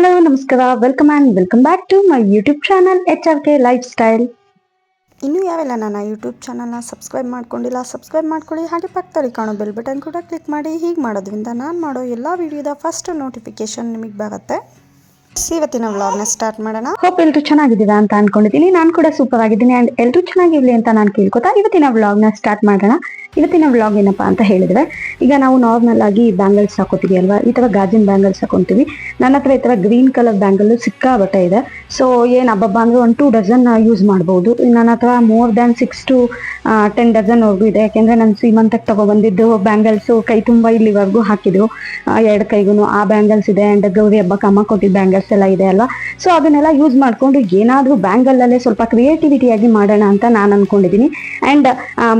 Hello, ನಮಸ್ಕಾರ. Welcome and welcome back to my YouTube channel H R K lifestyle ಇನ್ನೂ ಯಾವೆಲ್ಲ ನನ್ನ YouTube ಚಾನಲ್ನ ಸಬ್ಸ್ಕ್ರೈಬ್ ಮಾಡ್ಕೊಂಡಿಲ್ಲ ಸಬ್ಸ್ಕ್ರೈಬ್ ಮಾಡ್ಕೊಳ್ಳಿ. ಹಾಗೆ ಪಕ್ಕದಲ್ಲಿ ಕಾಣೋ ಬೆಲ್ ಬಟನ್ ಕೂಡ ಕ್ಲಿಕ್ ಮಾಡಿ. ಹೀಗೆ ಮಾಡೋದ್ರಿಂದ ನಾನು ಮಾಡೋ ಎಲ್ಲ ವಿಡಿಯೋದ ಫಸ್ಟ್ ನೋಟಿಫಿಕೇಶನ್ ನಿಮಗೆ ಬರುತ್ತೆ. ಇವತ್ತಿನ ವ್ಲಾಗ್ನ ಸ್ಟಾರ್ಟ್ ಮಾಡೋಣ. ಹೋಪ್ ಎಲ್ರು ಚೆನ್ನಾಗಿದ್ದೀರಾ ಅಂತ ಅನ್ಕೊಂಡಿದ್ದೀನಿ. ನಾನು ಕೂಡ ಸೂಪರ್ ಆಗಿದ್ದೀನಿ ಆ್ಯಂಡ್ ಎಲ್ರು ಚೆನ್ನಾಗಿರ್ಲಿ ಅಂತ ನಾನು ಕೇಳ್ಕೊತಾ ಇವತ್ತಿನ ವ್ಲಾಗ್ನ ಸ್ಟಾರ್ಟ್ ಮಾಡೋಣ. ಇವತ್ತಿನ ವ್ಲಾಗ್ ಏನಪ್ಪಾ ಅಂತ ಹೇಳಿದ್ರೆ, ಈಗ ನಾವು ನಾರ್ಮಲ್ ಆಗಿ ಬ್ಯಾಂಗಲ್ಸ್ ಹಾಕೋತೀವಿ ಅಲ್ವಾ? ಈ ತರ ಗಾಜಿನ ಬ್ಯಾಂಗಲ್ಸ್ ಹಾಕೊಂತೀವಿ. ನನ್ನ ಹತ್ರ ಈ ತರ ಗ್ರೀನ್ ಕಲರ್ ಬ್ಯಾಂಗಲ್ ಸಿಕ್ಕಾಬಟ್ಟೆ ಇದೆ. ಸೊ ಏನ್ ಹಬ್ಬಬ್ಬ ಅಂದರೆ ಒಂದು ಟೂ ಡಜನ್ ಯೂಸ್ ಮಾಡ್ಬೋದು. ನನ್ನ ಹತ್ರ more than six to ten dozen ವರ್ಗು ಇದೆ ಯಾಕೆಂದರೆ ನಾನು ಸೀಮಂತಕ್ಕೆ ತೊಗೊಬಂದಿದ್ದು ಬ್ಯಾಂಗಲ್ಸ್ ಕೈ ತುಂಬ ಇಲ್ಲಿವರೆಗೂ ಹಾಕಿದ್ರು. ಎರಡು ಕೈಗೂ ಆ ಬ್ಯಾಂಗಲ್ಸ್ ಇದೆ ಆ್ಯಂಡ್ ಗೌರಿ ಹಬ್ಬಕ್ಕೆ ಅಮ್ಮ ಕೊಟ್ಟಿದ್ದ ಬ್ಯಾಂಗಲ್ಸ್ ಎಲ್ಲ ಇದೆ ಅಲ್ವಾ? ಸೊ ಅದನ್ನೆಲ್ಲ ಯೂಸ್ ಮಾಡಿಕೊಂಡು ಏನಾದರೂ ಬ್ಯಾಂಗಲ್ ಅಲ್ಲೇ ಸ್ವಲ್ಪ ಕ್ರಿಯೇಟಿವಿಟಿಯಾಗಿ ಮಾಡೋಣ ಅಂತ ನಾನು ಅಂದ್ಕೊಂಡಿದ್ದೀನಿ ಅಂಡ್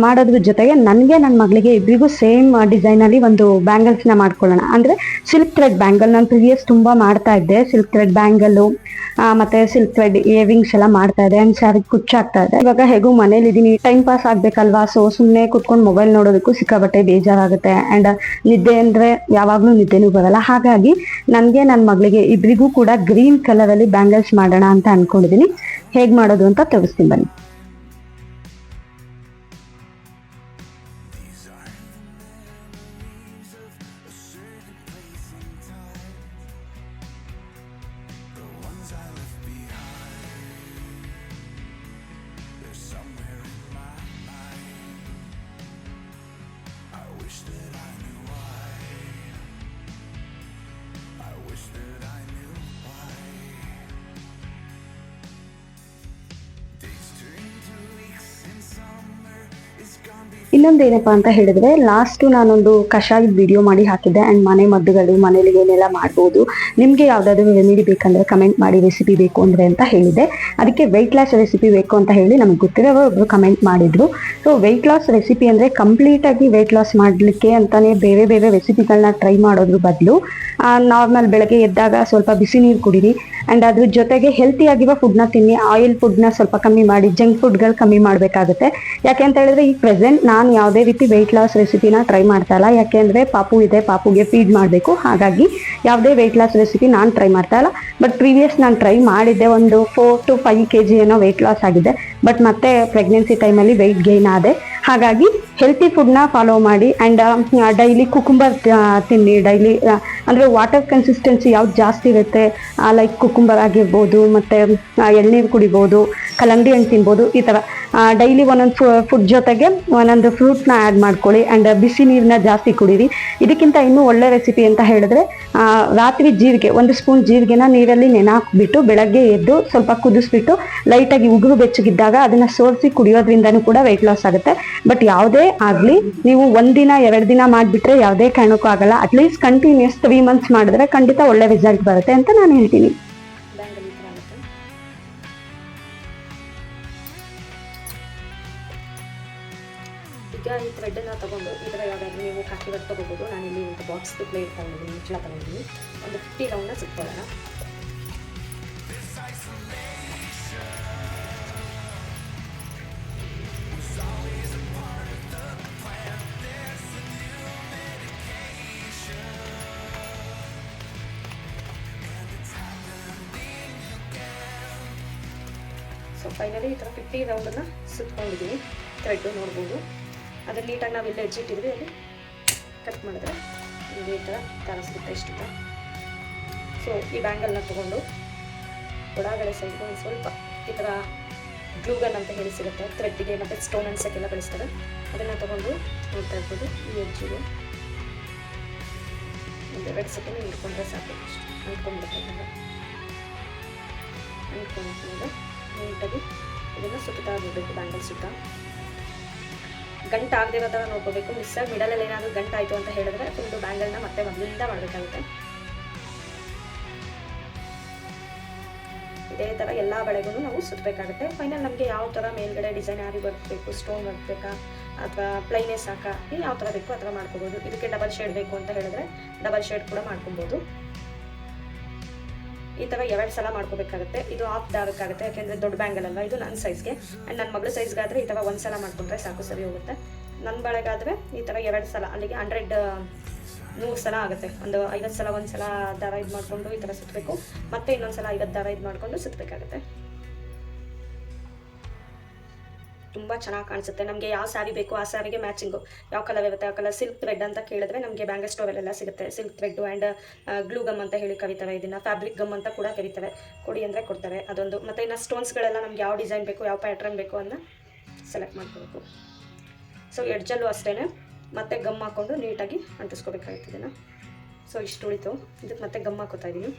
ಮಾಡೋದ್ರ ಜೊತೆಗೆ ನನಗೆ ನನ್ನ ಮಗಳಿಗೆ ಇಬ್ಬರಿಗೂ ಸೇಮ್ ಡಿಸೈನ್ ಅಲ್ಲಿ ಒಂದು ಬ್ಯಾಂಗಲ್ಸ್ನ ಮಾಡ್ಕೊಳ್ಳೋಣ. ಅಂದ್ರೆ ಸಿಲ್ಕ್ ಥ್ರೆಡ್ ಬ್ಯಾಂಗಲ್ ನಾನು ಪ್ರಿವಿಯಸ್ ತುಂಬಾ ಮಾಡ್ತಾ ಇದ್ದೆ. ಸಿಲ್ಕ್ ಥ್ರೆಡ್ ಬ್ಯಾಂಗಲ್ ಮತ್ತೆ ಸಿಲ್ಕ್ ಥ್ರೆಡ್ ಏವಿಂಗ್ಸ್ ಎಲ್ಲ ಮಾಡ್ತಾ ಇದೆ ಅಂಡ್ ಸ್ಯಾರಿ ಕುಚ್ಚಾಗ್ತಾ ಇದೆ. ಇವಾಗ ಹೇಗೂ ಮನೇಲಿ ಇದೀನಿ ಟೈಮ್ ಪಾಸ್ ಆಗ್ಬೇಕಲ್ವಾ? ಸೊ ಸುಮ್ಮನೆ ಕುತ್ಕೊಂಡು ಮೊಬೈಲ್ ನೋಡೋದಕ್ಕೂ ಸಿಕ್ಕಾಬಟ್ಟೆ ಬೇಜಾರಾಗುತ್ತೆ. ಅಂಡ್ ನಿದ್ದೆ ಅಂದ್ರೆ ಯಾವಾಗ್ಲೂ ನಿದ್ದೆನೂ ಬರಲ್ಲ. ಹಾಗಾಗಿ ನನಗೆ ನನ್ನ ಮಗಳಿಗೆ ಇಬ್ಬರಿಗೂ ಕೂಡ ಗ್ರೀನ್ ಕಲರ್ ಅಲ್ಲಿ ಬ್ಯಾಂಗಲ್ಸ್ ಮಾಡೋಣ ಅಂತ ಅನ್ಕೊಂಡಿದೀನಿ ಹೇಗ್ ಮಾಡೋದು ಅಂತ ತೋರಿಸ್ತೀನಿ ಬನ್ನಿ. ಇನ್ನೊಂದೇನಪ್ಪಾ ಅಂತ ಹೇಳಿದ್ರೆ ಲಾಸ್ಟು ನಾನೊಂದು ಕಷಾಯದ ವಿಡಿಯೋ ಮಾಡಿ ಹಾಕಿದ್ದೆ ಅಂಡ್ ಮನೆ ಮದ್ದುಗಳು ಮನೇಲಿ ಏನೆಲ್ಲ ಮಾಡ್ಬೋದು, ನಿಮ್ಗೆ ಯಾವ್ದಾದ್ರು ರೆಮಿಡಿ ಬೇಕಂದ್ರೆ ಕಮೆಂಟ್ ಮಾಡಿ ರೆಸಿಪಿ ಬೇಕು ಅಂದ್ರೆ ಅಂತ ಹೇಳಿದೆ ಅದಕ್ಕೆ ವೆಯ್ಟ್ ಲಾಸ್ ರೆಸಿಪಿ ಬೇಕು ಅಂತ ಹೇಳಿ ನಮಗೆ ಗೊತ್ತಿರೋರು ಒಬ್ರು ಕಮೆಂಟ್ ಮಾಡಿದ್ರು. ಸೊ ವೆಯ್ಟ್ ಲಾಸ್ ರೆಸಿಪಿ ಅಂದ್ರೆ ಕಂಪ್ಲೀಟ್ ಆಗಿ ವೆಯ್ಟ್ ಲಾಸ್ ಮಾಡ್ಲಿಕ್ಕೆ ಅಂತಾನೆ ಬೇರೆ ಬೇರೆ ರೆಸಿಪಿಗಳನ್ನ ಟ್ರೈ ಮಾಡೋದ್ರ ಬದಲು ನಾರ್ಮಲ್ ಬೆಳಗ್ಗೆ ಎದ್ದಾಗ ಸ್ವಲ್ಪ ಬಿಸಿ ನೀರು ಕುಡೀರಿ ಅಂಡ್ ಅದ್ರ ಜೊತೆಗೆ ಹೆಲ್ತಿ ಆಗಿರೋ ಫುಡ್ನ ತಿನ್ನಿ. ಆಯಿಲ್ ಫುಡ್ನ ಸ್ವಲ್ಪ ಕಮ್ಮಿ ಮಾಡಿ ಜಂಕ್ ಫುಡ್ಗಳು ಕಮ್ಮಿ ಮಾಡಬೇಕಾಗುತ್ತೆ. ಯಾಕೆ ಅಂತ ಹೇಳಿದ್ರೆ ಈ ಪ್ರೆಸೆಂಟ್ ನಾನು ಯಾವುದೇ ರೀತಿ ವೆಯ್ಟ್ ಲಾಸ್ ರೆಸಿಪಿನ ಟ್ರೈ ಮಾಡ್ತಾ ಇಲ್ಲ. ಯಾಕೆಂದ್ರೆ ಪಾಪು ಇದೆ, ಪಾಪುಗೆ ಫೀಡ್ ಮಾಡಬೇಕು. ಹಾಗಾಗಿ ಯಾವುದೇ ವೆಯ್ಟ್ ಲಾಸ್ ರೆಸಿಪಿ ನಾನು ಟ್ರೈ ಮಾಡ್ತಾ ಇಲ್ಲ. ಬಟ್ ಪ್ರೀವಿಯಸ್ ನಾನು ಟ್ರೈ ಮಾಡಿದ್ದೆ ಒಂದು four to five K G ಏನೋ ವೆಯ್ಟ್ ಲಾಸ್ ಆಗಿದೆ. ಬಟ್ ಮತ್ತೆ ಪ್ರೆಗ್ನೆನ್ಸಿ ಟೈಮಲ್ಲಿ ವೆಯ್ಟ್ ಗೇನ್ ಆದೆ. ಹಾಗಾಗಿ ಹೆಲ್ತಿ ಫುಡ್ನ ಫಾಲೋ ಮಾಡಿ. ಆ್ಯಂಡ್ ಡೈಲಿ ಕುಕುಂಬರ್ ತಿನ್ನಿ. ಡೈಲಿ ಅಂದರೆ ವಾಟರ್ ಕನ್ಸಿಸ್ಟೆನ್ಸಿ ಯಾವ್ದು ಜಾಸ್ತಿ ಇರುತ್ತೆ ಲೈಕ್ ಕುಕುಂಬರ್ ಆಗಿರ್ಬೋದು, ಮತ್ತು ಎಳ್ನೀರು ಕುಡಿಬೋದು, ಕಲ್ಲಂಗಡಿ ಹಣ್ಣು ತಿನ್ಬೋದು, ಈ ಥರ ಡೈಲಿ ಒಂದೊಂದು ಫುಡ್ ಜೊತೆಗೆ ಒಂದೊಂದು ಫ್ರೂಟ್ನ ಆ್ಯಡ್ ಮಾಡ್ಕೊಳ್ಳಿ ಆ್ಯಂಡ್ ಬಿಸಿ ನೀರನ್ನ ಜಾಸ್ತಿ ಕುಡೀರಿ. ಇದಕ್ಕಿಂತ ಇನ್ನೂ ಒಳ್ಳೆ ರೆಸಿಪಿ ಅಂತ ಹೇಳಿದ್ರೆ ರಾತ್ರಿ ಜೀರಿಗೆ, ಒಂದು ಸ್ಪೂನ್ ಜೀರಿಗೆನ ನೀರಲ್ಲಿ ನೆನೆ ಹಾಕ್ಬಿಟ್ಟು ಬೆಳಗ್ಗೆ ಎದ್ದು ಸ್ವಲ್ಪ ಕುದಿಸ್ಬಿಟ್ಟು ಲೈಟಾಗಿ ಉಗುರು ಬೆಚ್ಚಗಿದ್ದಾಗ ಅದನ್ನ ಸೋರಿಸಿ ಕುಡಿಯೋದ್ರಿಂದನೂ ಕೂಡ ವೆಯ್ಟ್ ಲಾಸ್ ಆಗುತ್ತೆ. ಬಟ್ ಯಾವುದೇ ಆಗಲಿ, ನೀವು ಒಂದಿನ ಎರಡು ದಿನ ಮಾಡಿಬಿಟ್ರೆ ಯಾವುದೇ ಕಾರಣಕ್ಕೂ ಆಗಲ್ಲ. ಅಟ್ಲೀಸ್ಟ್ ಕಂಟಿನ್ಯೂಸ್ ತ್ರೀ ಮಂತ್ಸ್ ಮಾಡಿದ್ರೆ ಖಂಡಿತ ಒಳ್ಳೆ ರಿಸಲ್ಟ್ ಬರುತ್ತೆ ಅಂತ ನಾನು ಹೇಳ್ತೀನಿ. ನಾನಿಲ್ಲಿ ಒಂದು ಬಾಕ್ಸ್ ಪ್ಲೇಟ್ ತಗೊಂಡಿದ್ದೀನಿ ಮುಚ್ಚಳ ತಗೊಂಡಿದ್ದೀನಿ ಒಂದು ಫಿಫ್ಟಿ ರೌಂಡ್ ಸುತ್ತೋಣ ಸೊ ಫೈನಲಿ ಈ ಥರ ಫಿಫ್ಟಿ ರೌಂಡನ್ನು ಸುತ್ಕೊಂಡಿದ್ದೀನಿ ಥ್ರೆಡ್ಡು ನೋಡ್ಬೋದು. ಅದನ್ನು ನೀಟಾಗಿ ನಾವು ಎಲ್ಲಿ ಹೆಜ್ಜೆ ಇಟ್ಟಿದ್ವಿ. ಅಲ್ಲಿ ಕಟ್ ಮಾಡಿದ್ರೆ ಈ ಥರ ದಾರ ಸಿಗುತ್ತೆ ಇಷ್ಟು ಸೊ ಈ ಬ್ಯಾಂಗಲ್ನ ತೊಗೊಂಡು ಒಳಗಡೆ ಸೈಡ್ಗೆ ಒಂದು ಸ್ವಲ್ಪ ಈ ಥರ ಗ್ಲೂಗನ್ ಅಂತ ಹೇಳಿ ಸಿಗುತ್ತೆ. ಥ್ರೆಡ್ಗೆ ಮತ್ತು ಸ್ಟೋನ್ ಅನ್ಸಕ್ಕೆಲ್ಲ ಬಳಸ್ತಾರೆ. ಅದನ್ನು ತೊಗೊಂಡು ನೋಡ್ತಾ ಇರ್ಬೋದು. ಈ ಎಜ್ಜಿಗೆ ಒಂದು ಎರಡು ಸೆಕೆಂಡ್ ಇಟ್ಕೊಂಡ್ರೆ ಸಾಕು. ಅಂಟ್ಕೊಂಡ್ಬಿಡುತ್ತೆ ಅಂಟ್ಕೊಂಡ್ಮೇಲೆ ನೀಟಾಗಿ ಇದನ್ನು ಸುತ್ತಾ ಬಿಡಬೇಕು ಬ್ಯಾಂಗಲ್ ಸುತ್ತ. ಗಂಟು ಆಗದೆ ಇರೋ ಥರ ನೋಡ್ಕೋಬೇಕು ಮಿಸ್ಸಾಗಿ ಮಿಡಲಲ್ಲಿ ಏನಾದರೂ ಗಂಟು ಆಯಿತು ಅಂತ ಹೇಳಿದ್ರೆ ಫುಲ್ಲು ಬ್ಯಾಂಗಲ್ನ ಮತ್ತೆ ಮೊದಲಿಂದ ಮಾಡಬೇಕಾಗುತ್ತೆ. ಇದೇ ಥರ ಎಲ್ಲ ಬಳೆಗೂ ನಾವು ಸುತ್ತಬೇಕಾಗುತ್ತೆ ಫೈನಲ್ ನಮಗೆ ಯಾವ ಥರ ಮೇಲ್ಗಡೆ ಡಿಸೈನ್ ಯಾರಿಗೆ ಬರಬೇಕು ಸ್ಟೋನ್ ಬರಬೇಕಾ, ಅಥವಾ ಪ್ಲೈನೇ ಸಾಕಾ ಯಾವ ಥರ ಬೇಕು ಆ ಥರ ಮಾಡ್ಕೋಬೋದು. ಇದಕ್ಕೆ ಡಬಲ್ ಶೇಡ್ ಬೇಕು ಅಂತ ಹೇಳಿದ್ರೆ ಡಬಲ್ ಶೇಡ್ ಕೂಡ ಮಾಡ್ಕೊಬೋದು. ಈ ಥರ ಎರಡು ಸಲ ಮಾಡ್ಕೋಬೇಕಾಗುತ್ತೆ. ಇದು ಆಫ್ ದಾರಕ್ಕಾಗುತ್ತೆ ಯಾಕೆಂದರೆ ದೊಡ್ಡ ಬ್ಯಾಂಗಲ್ ಅಲ್ಲ ಇದು ನನ್ನ ಸೈಜ್ಗೆ ಆ್ಯಂಡ್ ನನ್ನ ಮಗಳ ಸೈಜ್ಗಾದರೆ ಈ ಥರ ಒಂದು ಸಲ ಮಾಡಿಕೊಂಡ್ರೆ ಸಾಕು, ಸರಿ ಹೋಗುತ್ತೆ. ನನ್ನ ಬಳೆಗಾದರೆ ಈ ಥರ ಎರಡು ಸಲ, ಅಲ್ಲಿಗೆ ಹಂಡ್ರೆಡ್ ನೂರು ಸಲ ಆಗುತ್ತೆ. ಒಂದು ಐವತ್ತು ಸಲ, ಒಂದು ಸಲ ದಾರ ಇದು ಮಾಡಿಕೊಂಡು ಈ ಥರ ಸುತ್ತಬೇಕು ಮತ್ತೆ ಇನ್ನೊಂದು ಸಲ ಐವತ್ತು ದಾರ ಇದು ಮಾಡಿಕೊಂಡು ಸುತ್ತಬೇಕಾಗುತ್ತೆ ತುಂಬ ಚೆನ್ನಾಗಿ ಕಾಣಿಸುತ್ತೆ. ನಮಗೆ ಯಾವ ಸ್ಯಾರಿ ಬೇಕು ಆ ಸ್ಯಾರಿಗೆ ಮ್ಯಾಚಿಂಗು ಯಾವ ಕಲರ್ ಇರುತ್ತೆ, ಆ ಕಲರ್ ಸಿಲ್ಕ್ ಥ್ರೆಡ್ ಅಂತ ಕೇಳಿದ್ರೆ ನಮಗೆ ಬ್ಯಾಂಗಲ್ ಸ್ಟೋರಲ್ಲೆಲ್ಲ ಸಿಗುತ್ತೆ. Silk thread and glue gum ಅಂತ ಹೇಳಿ ಕರೀತಾರೆ ಇದನ್ನು ಫ್ಯಾಬ್ರಿಕ್ ಗಮ್ ಅಂತ ಕೂಡ ಕರೀತಾರೆ ಕೊಡಿ ಅಂದರೆ ಕೊಡ್ತಾರೆ. ಅದೊಂದು. ಮತ್ತು ಇನ್ನು ಸ್ಟೋನ್ಸ್ಗಳೆಲ್ಲ ನಮ್ಗೆ ಯಾವ ಡಿಸೈನ್ ಬೇಕು, ಯಾವ ಪ್ಯಾಟ್ರನ್ ಬೇಕು ಅನ್ನ ಸೆಲೆಕ್ಟ್ ಮಾಡ್ಕೋಬೇಕು. ಸೊ ಎಡ್ಜಲ್ಲೂ ಅಷ್ಟೇ ಮತ್ತೆ ಗಮ್ ಹಾಕ್ಕೊಂಡು ನೀಟಾಗಿ ಅಂಟಿಸ್ಕೋಬೇಕಾಗಿತ್ತು ಇದನ್ನು. ಸೊ ಇಷ್ಟು ಉಳಿತು ಇದಕ್ಕೆ ಮತ್ತೆ ಗಮ್ ಹಾಕೋತಾ ಇದ್ದೀನಿ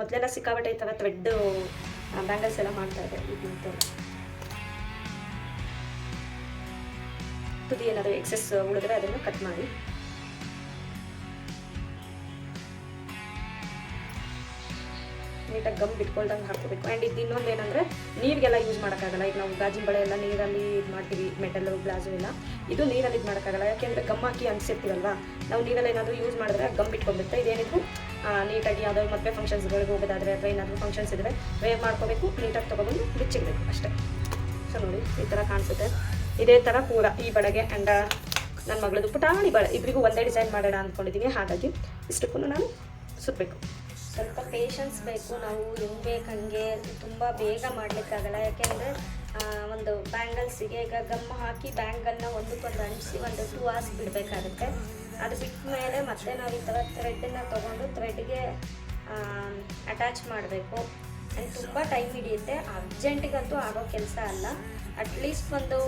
ಮೊದಲೆಲ್ಲ ಸಿಕ್ಕಾಬಟ್ಟೆ ಈ ಥರ ಥ್ರೆಡ್ಡು ಬ್ಯಾಂಗಲ್ಸ್ ಎಲ್ಲ ಮಾಡ್ತಾ ಇದೆ ಈಗ ನಿಂತು ತುದಿ ಏನಾದರೂ ಎಕ್ಸೆಸ್ ಉಳಿದ್ರೆ ಅದನ್ನು ಕಟ್ ಮಾಡಿ. ನೀಟಾಗಿ ಗಮ್ ಬಿಟ್ಕೊಳ್ದಂಗೆ ಹಾಕೋಬೇಕು ಆ್ಯಂಡ್ ಇದು ಇನ್ನೊಂದು ಏನಂದರೆ, ನೀರಿಗೆಲ್ಲ ಯೂಸ್ ಮಾಡೋಕ್ಕಾಗಲ್ಲ. ಈಗ ನಾವು ಗಾಜಿನ ಬಳೆ ಎಲ್ಲ ನೀರಲ್ಲಿ ಇದು ಮಾಡ್ತೀವಿ ಮೆಟಲ್ಲು ಗ್ಲಾಸು ಎಲ್ಲ. ಇದು ನೀರಲ್ಲಿ ಇದು ಮಾಡೋಕ್ಕಾಗಲ್ಲ. ಯಾಕೆಂದರೆ ಗಮ್ ಹಾಕಿ ಅನಿಸಿರ್ತೀವಲ್ವಾ ನಾವು ನೀರಲ್ಲಿ ಏನಾದರೂ ಯೂಸ್ ಮಾಡಿದ್ರೆ ಗಮ್ ಬಿಟ್ಕೊಂಡ್ಬಿಡ್ತಾ ಇದೇನಿದ್ರು ನೀಟಾಗಿ ಯಾವುದಾದ್ರು ಮದುವೆ ಫಂಕ್ಷನ್ಸ್ಗಳಿಗೆ ಹೋಗೋದಾದ್ರೆ ಅಥವಾ ಏನಾದರೂ ಫಂಕ್ಷನ್ಸ್ ಇದ್ದರೆ ವೇರ್ ಮಾಡ್ಕೋಬೇಕು ನೀಟಾಗಿ ತೊಗೊಬಂದು ಬಿಚ್ಚಿಡಬೇಕು ಅಷ್ಟೇ. ಸೊ ನೋಡಿ, ಈ ಥರ ಕಾಣಿಸುತ್ತೆ. ಇದೇ ಥರ ಪೂರ ಈ ಬಳೆಗೆ ಆ್ಯಂಡ್ ನನ್ನ ಮಗಳದು ಪುಟಾಣಿ ಬಳೆ. ಇಬ್ಬರಿಗೂ ಒಂದೇ ಡಿಸೈನ್ ಮಾಡೋಣ ಅಂದ್ಕೊಂಡಿದ್ದೀನಿ ಹಾಗಾಗಿ ಇಷ್ಟಕ್ಕೂ ನಾನು ಸುತ್ತಬೇಕು ಸ್ವಲ್ಪ ಪೇಷನ್ಸ್ ಬೇಕು ನಾವು, ಹೆಂಗೆ ಬೇಕು ಹಂಗೆ ತುಂಬ ಬೇಗ ಮಾಡಲಿಕ್ಕಾಗಲ್ಲ. ಯಾಕೆಂದರೆ ಒಂದು ಬ್ಯಾಂಗಲ್ಸಿಗೆ ಈಗ ಗಮ್ ಹಾಕಿ ಬ್ಯಾಂಗಲ್ನ ಒಂದಕ್ಕೊಂದು ಅಂಟಿಸಿ ಒಂದು ಟೂ ಅವರ್ಸ್ ಬಿಡಬೇಕಾಗುತ್ತೆ. ಅದು ಬಿಟ್ಟ ಮೇಲೆ ಮತ್ತೆ ನಾವು ಈ ಥರ ಥ್ರೆಡ್ಡನ್ನು ತೊಗೊಂಡು ಥ್ರೆಡ್ಗೆ ಅಟ್ಯಾಚ್ ಮಾಡಬೇಕು. ಆ್ಯಂಡ್ ತುಂಬ ಟೈಮ್ ಹಿಡಿಯುತ್ತೆ. ಅರ್ಜೆಂಟಿಗಂತೂ ಆಗೋ ಕೆಲಸ ಅಲ್ಲ. ಅಟ್ಲೀಸ್ಟ್ ಒಂದು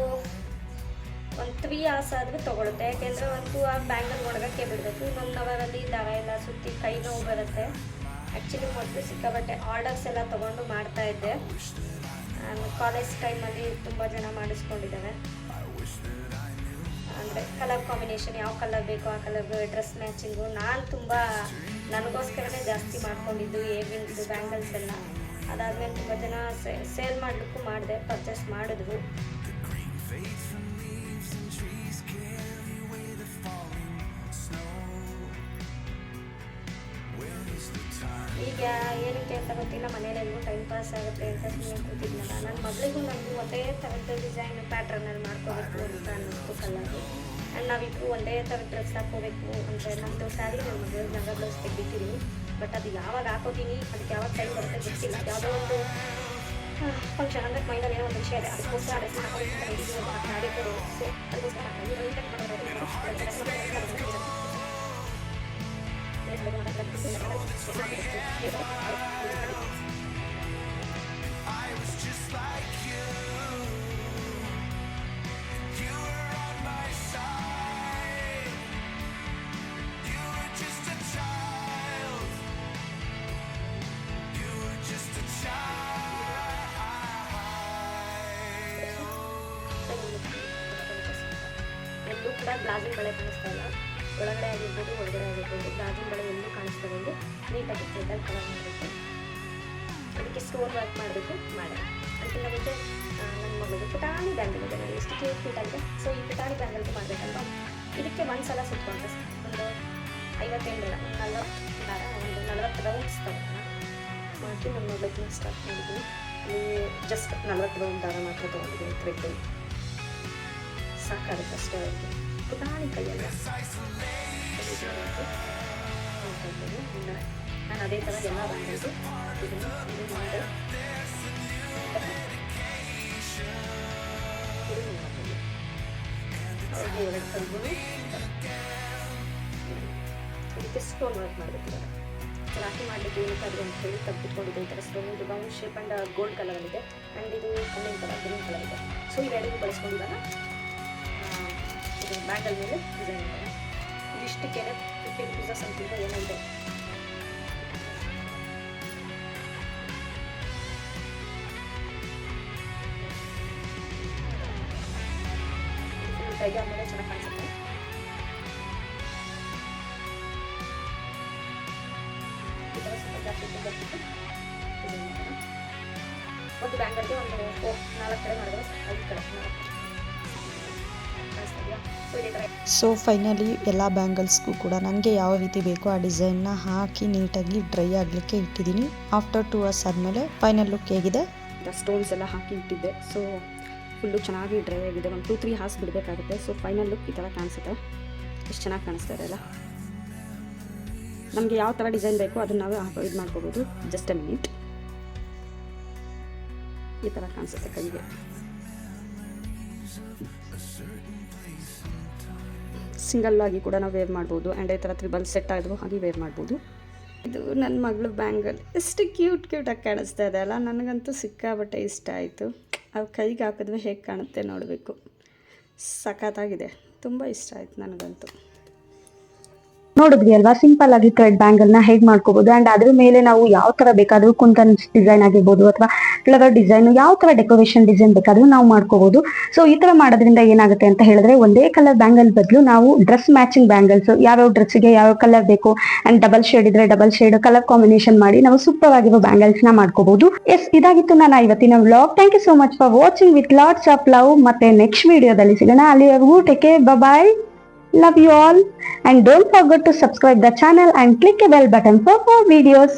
ಒಂದು ತ್ರೀ ಅವರ್ಸ್ ಆದರೂ ತೊಗೊಳುತ್ತೆ. ಯಾಕೆಂದರೆ ಒಂದು ಟೂ ಅವರ್ ಬ್ಯಾಂಗಲ್ ಒಣಗಕ್ಕೆ ಬಿಡಬೇಕು. ಇನ್ನೊಂದು ಅವರಲ್ಲಿ ದರ ಎಲ್ಲ ಸುತ್ತಿ ಕೈ ನೋವು ಬರುತ್ತೆ. ಆ್ಯಕ್ಚುಲಿ ಮೊದಲು ಸಿಕ್ಕಾಬಟ್ಟೆ ಆರ್ಡರ್ಸ್ ಎಲ್ಲ ತೊಗೊಂಡು ಮಾಡ್ತಾ ಇದ್ದೆ. ಕಾಲೇಜ್ ಟೈಮಲ್ಲಿ ತುಂಬ ಜನ ಮಾಡಿಸ್ಕೊಂಡಿದ್ದಾರೆ. ಅಂದರೆ ಕಲರ್ ಕಾಂಬಿನೇಷನ್ ಯಾವ ಕಲರ್ ಬೇಕು ಆ ಕಲರ್ ಡ್ರೆಸ್ ಮ್ಯಾಚಿಂಗು ನಾನು ತುಂಬ ನನಗೋಸ್ಕರನೇ ಜಾಸ್ತಿ ಮಾಡ್ಕೊಂಡಿದ್ದು ಏವಿಂಗ್ಸು ಬ್ಯಾಂಗಲ್ಸ್ ಎಲ್ಲ. ಅದಾದಮೇಲೆ ತುಂಬ ಜನ ಸೇಲ್ ಮಾಡಲಿಕ್ಕೂ ಮಾಡಿದೆ ಪರ್ಚೇಸ್ ಮಾಡಿದ್ರು. ಈಗ ಏನಕ್ಕೆ ಅಂತ ಗೊತ್ತಿಲ್ಲ ಮನೇಲೆಲ್ಲೂ ಟೈಮ್ ಪಾಸ್ ಆಗುತ್ತೆ ಅಂತ ಸುಮ್ಮನೆ ಕೂತಿದ್ನಲ್ಲ. ನನ್ನ ಮಗಳಿಗೂ ನನಗೂ ಒಂದೇ ಥರದ ಡಿಸೈನ್ ಪ್ಯಾಟ್ರನಲ್ಲಿ ಮಾಡ್ಕೋಬೇಕು ಅಂತ ಅನ್ನಿಸ್ತು ಕಲ್ಲರು ಆ್ಯಂಡ್ ನಾವಿಬ್ಬರು ಒಂದೇ ಥರ ಡ್ರೆಸ್ ಹಾಕೋಬೇಕು ಅಂದರೆ ನಮ್ಮದು ಸ್ಯಾರಿ ನನ್ನ ಮಗಳು ನಗ ಬ್ಲೌಸ್ ತೆಗಿತೀನಿ ಬಟ್ ಅದು ಯಾವಾಗ ಹಾಕೋತೀನಿ, ಅದಕ್ಕೆ ಯಾವಾಗ ಟೈಮ್ ಬರುತ್ತೆ ಗೊತ್ತಿಲ್ಲ. ಯಾವುದೋ ಒಂದು ಫಂಕ್ಷನ್ ಅಂದರೆ ಮೈನಲ್ಲಿ ಏನೋ ಒಂದು ವಿಷಯ ಇದೆ. ಅದಕ್ಕೋಸ್ಕರ ಡ್ರೆಸ್ ಮಾಡಿಕೊಂಡು ಅದಕ್ಕೋಸ್ಕರ ಎಲ್ಲೂ ಕೂಡ ಗ್ಲಾಸಿನ ಬಳೆ ಕಾಣಿಸ್ತಾ ಇಲ್ಲ ಒಳಗಡೆ ಆಗಿರ್ಬೋದು ಹೊರಗಡೆ ಆಗಿರ್ಬೋದು ಗ್ಲಾಸಿನ ಬಳೆ ಬಂದು ನೀಟಾಗಿ ಥ್ರೆಡಲ್ಲಿ ಕವರ್ ಮಾಡಬೇಕು ಅದಕ್ಕೆ ಸ್ಟೋನ್ ವರ್ಕ್ ಮಾಡಬೇಕು ಮಾಡೋಣ. ಅದಕ್ಕೆ ಮುಂಚೆ ಆ, ನನ್ನ ಮಗಳಿಗೆ ಪುಟಾಣಿ ಬ್ಯಾಂಗಲ್ ಇದೆ. ನೋಡಿ ಎಷ್ಟು ಕ್ಯೂಟ್ ಕ್ಯೂಟ್ ಆಗಿದೆ. ಸೊ ಈ ಪುಟಾಣಿ ಬ್ಯಾಂಗಲ್ಗೆ ಮಾಡಬೇಕಲ್ವಾ? ಇದಕ್ಕೆ ಒಂದು ಸಲ ಸುತ್ಕೊಂಡ್ರೆ ಒಂದು ಐವತ್ತೇಳು ಬೇಡ ಒಂದು ನಲ್ವತ್ತು ಒಂದು ನಲ್ವತ್ತು ರೌಂಡ್ಸ್ ತಗೋಣ ಮಾಡಿ ನನ್ನ ಮಗಳಿಗೆ ಸ್ಟಾರ್ಟ್ ಮಾಡಿದ್ದೀನಿ. ಜಸ್ಟ್ ನಲ್ವತ್ತು ರೌಂಡ್ ದಾರ ಮಾತ್ರ ತೊಗೊಂಡಿದ್ದೀನಿ ಥ್ರೆಡ್ ಸಾಕಾಗುತ್ತೆ ಅಷ್ಟೇ ಅವ್ರಿಗೆ. ಪುಟಾಣಿ ಕೈಯಲ್ಲ. ನಾನು ಅದೇ ಥರ ಎಲ್ಲ ಇದನ್ನು ಇದು ಇದು ಎರಡು ಕೈಗೂ ಇದಕ್ಕೆ ಸ್ಟೋನ್ ವರ್ಕ್ ಮಾಡಬೇಕು ರಾಖಿ ಮಾಡಲಿಕ್ಕೆ ಏನಕ್ಕಾದ್ರೂ ಅಂತ ಹೇಳಿ ತೆಗೆದುಕೊಂಡಿದ್ದೆ ಈ ಥರ ಸ್ಟೋನ್ ಇದು ಶೇಪ್ ಆ್ಯಂಡ್ ಗೋಲ್ಡ್ ಕಲರಲ್ಲಿದೆ ಆ್ಯಂಡ್ ಇದು ಕಲ್ಲಿನ ಕಲರ್ ಗ್ರೀನ್ ಕಲರ್ ಇದೆ ಸೊ ಇವೆರಡೂ ಬಳಸ್ಕೊಂಡಿದ್ದಾಗ ಇದು ಬ್ಯಾಂಗಲ್ ಮೇಲೆ ಡಿಸೈನ್ ಇದೆ ಇದಿಷ್ಟಕ್ಕೆ ಫಿಫ್ಟಿ ರುಪೀಸ ಸಮಥಿಂಗ್ ಏನೋ ಇದೆ ಕೈಗೆ ಆಮೇಲೆ ಚೆನ್ನಾಗಿ ಕಾಣಿಸುತ್ತೆ ಈ ಸೊ ಫೈನಲಿ ಎಲ್ಲ ಬ್ಯಾಂಗಲ್ಸ್ಗೂ ಕೂಡ ನನಗೆ ಯಾವ ರೀತಿ ಬೇಕೋ ಆ ಡಿಸೈನ್ನ ಹಾಕಿ ನೀಟಾಗಿ ಡ್ರೈ ಆಗಲಿಕ್ಕೆ ಇಟ್ಟಿದ್ದೀನಿ. ಆಫ್ಟರ್ ಟೂ ಅವರ್ಸ್ ಆದಮೇಲೆ ಫೈನಲ್ ಲುಕ್ ಹೇಗಿದೆ? ಸ್ಟೋನ್ಸ್ ಎಲ್ಲ ಹಾಕಿ ಇಟ್ಟಿದ್ದೆ. ಸೊ ಫುಲ್ಲು ಚೆನ್ನಾಗಿ ಡ್ರೈ ಆಗಿದೆ. ಒಂದು ಟೂ ತ್ರೀ ಹಾರ್ಸ್ ಬಿಡಬೇಕಾಗುತ್ತೆ. ಸೊ ಫೈನಲ್ ಲುಕ್ ಈ ಥರ ಕಾಣಿಸುತ್ತೆ. ಎಷ್ಟು ಚೆನ್ನಾಗಿ ಕಾಣಿಸ್ತಾ ಇದೆ ಅಲ್ಲ? ನಮಗೆ ಯಾವ ಥರ ಡಿಸೈನ್ ಬೇಕೋ ಅದನ್ನು ನಾವು ಇದು ಮಾಡ್ಕೋಬೋದು. ಜಸ್ಟ್ ಅ ಮಿನಿಟ್ ಈ ಥರ ಕಾಣಿಸುತ್ತೆ ಕೈಗೆ. ಸಿಂಗಲ್ ಆಗಿ ಕೂಡ ನಾವು ವೇರ್ ಮಾಡ್ಬೋದು. ಆ್ಯಂಡ್ ಈ ಥರ ತ್ರಿಬಲ್ ಸೆಟ್ ಆದರೂ ಹಾಗೆ ವೇರ್ ಮಾಡ್ಬೋದು. ಇದು ನನ್ನ ಮಗಳು ಬ್ಯಾಂಗಲ್ ಎಷ್ಟು ಕ್ಯೂಟ್ ಕ್ಯೂಟಾಗಿ ಕಾಣಿಸ್ತಾ ಇದೆ ಅಲ್ಲ? ನನಗಂತೂ ಸಿಕ್ಕಾಬಟ್ಟೆ ಇಷ್ಟ ಆಯಿತು. ಅವು ಕೈಗೆ ಹಾಕಿದ್ರೆ ಹೇಗೆ ಕಾಣುತ್ತೆ ನೋಡಬೇಕು. ಸಖತ್ತಾಗಿದೆ. ತುಂಬ ಇಷ್ಟ ಆಯ್ತು ನನಗಂತೂ. ನೋಡಿದ್ವಿ ಅಲ್ವಾ? ಸಿಂಪಲ್ ಆಗಿ ಥ್ರೆಡ್ ಬ್ಯಾಂಗಲ್ನ ಹೇಗ್ ಮಾಡ್ಕೋಬಹುದು ಅಂಡ್ ಅದ್ರ ಮೇಲೆ ನಾವು ಯಾವ ತರ ಬೇಕಾದ್ರೂ ಕುಂತನ್ ಡಿಸೈನ್ ಆಗಿರ್ಬೋದು ಅಥವಾ ಫ್ಲವರ್ ಡಿಸೈನ್, ಯಾವ ತರ ಡೆಕೋರೇಷನ್ ಡಿಸೈನ್ ಬೇಕಾದ್ರೂ ನಾವು ಮಾಡ್ಕೋಬಹುದು ಸೊ ಈ ತರ ಮಾಡೋದ್ರಿಂದ ಏನಾಗುತ್ತೆ ಅಂತ ಹೇಳಿದ್ರೆ ಒಂದೇ ಕಲರ್ ಬ್ಯಾಂಗಲ್ ಬದಲು ನಾವು ಡ್ರೆಸ್ ಮ್ಯಾಚಿಂಗ್ ಬ್ಯಾಂಗಲ್ಸ್ ಯಾವ್ಯಾವ ಡ್ರೆಸ್ಗೆ ಯಾವ ಕಲರ್ ಬೇಕು ಅಂಡ್ ಡಬಲ್ ಶೇಡ್ ಇದ್ರೆ ಡಬಲ್ ಶೇಡ್ ಕಲರ್ ಕಾಂಬಿನೇಷನ್ ಮಾಡಿ ನಾವು ಸೂಪರ್ ಆಗಿರೋ ಬ್ಯಾಂಗಲ್ಸ್ನ ಮಾಡ್ಕೋಬಹುದು ಎಸ್ ಇದಾಗಿತ್ತು ನಾನು ಇವತ್ತಿನ vlog thank you so much for watching with lots of love ಮತ್ತೆ ನೆಕ್ಸ್ಟ್ ವಿಡಿಯೋದಲ್ಲಿ ಸಿಗೋಣ. ಅಲ್ಲಿವರೆಗೂ take bye Love you all. And don't forget to subscribe the channel and click a bell button for more videos.